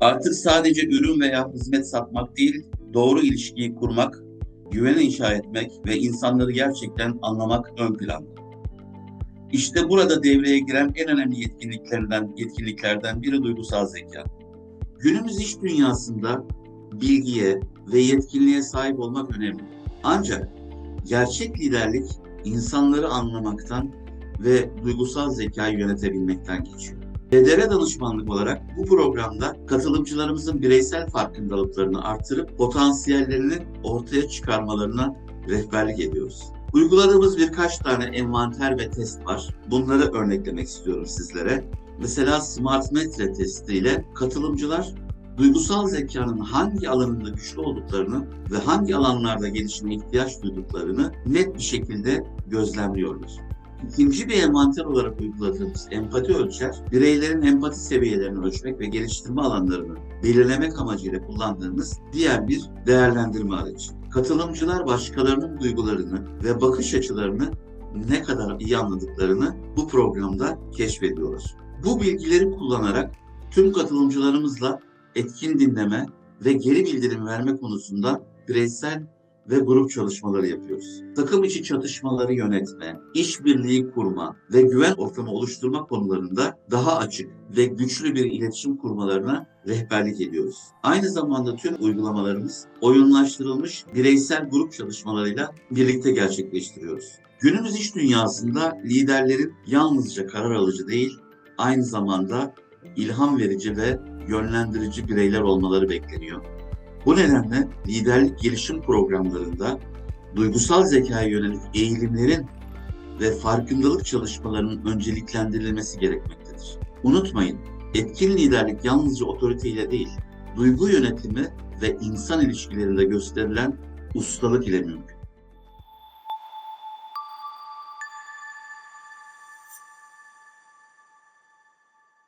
Artık sadece ürün veya hizmet satmak değil, doğru ilişkiyi kurmak, güveni inşa etmek ve insanları gerçekten anlamak ön planda. İşte burada devreye giren en önemli yetkinliklerden, yetkinliklerden biri duygusal zeka. Günümüz iş dünyasında bilgiye ve yetkinliğe sahip olmak önemli. Ancak gerçek liderlik insanları anlamaktan ve duygusal zekayı yönetebilmekten geçiyor. Lidere danışmanlık olarak bu programda katılımcılarımızın bireysel farkındalıklarını artırıp potansiyellerini ortaya çıkarmalarına rehberlik ediyoruz. Uyguladığımız birkaç tane envanter ve test var. Bunları örneklemek istiyorum sizlere. Mesela Smart Metre testiyle katılımcılar duygusal zekanın hangi alanında güçlü olduklarını ve hangi alanlarda gelişime ihtiyaç duyduklarını net bir şekilde gözlemliyorlar. İkinci bir envanter olarak uyguladığımız empati ölçer, bireylerin empati seviyelerini ölçmek ve geliştirme alanlarını belirlemek amacıyla kullandığımız diğer bir değerlendirme aracı. Katılımcılar başkalarının duygularını ve bakış açılarını ne kadar iyi anladıklarını bu programda keşfediyorlar. Bu bilgileri kullanarak tüm katılımcılarımızla etkin dinleme ve geri bildirim verme konusunda bireysel ve grup çalışmaları yapıyoruz. Takım içi çatışmaları yönetme, işbirliği kurma ve güven ortamı oluşturma konularında daha açık ve güçlü bir iletişim kurmalarına rehberlik ediyoruz. Aynı zamanda tüm uygulamalarımız oyunlaştırılmış bireysel grup çalışmalarıyla birlikte gerçekleştiriyoruz. Günümüz iş dünyasında liderlerin yalnızca karar alıcı değil, aynı zamanda ilham verici ve yönlendirici bireyler olmaları bekleniyor. Bu nedenle liderlik gelişim programlarında duygusal zekaya yönelik eğilimlerin ve farkındalık çalışmalarının önceliklendirilmesi gerekmektedir. Unutmayın, etkin liderlik yalnızca otoriteyle değil, duygu yönetimi ve insan ilişkilerinde gösterilen ustalık ile mümkün.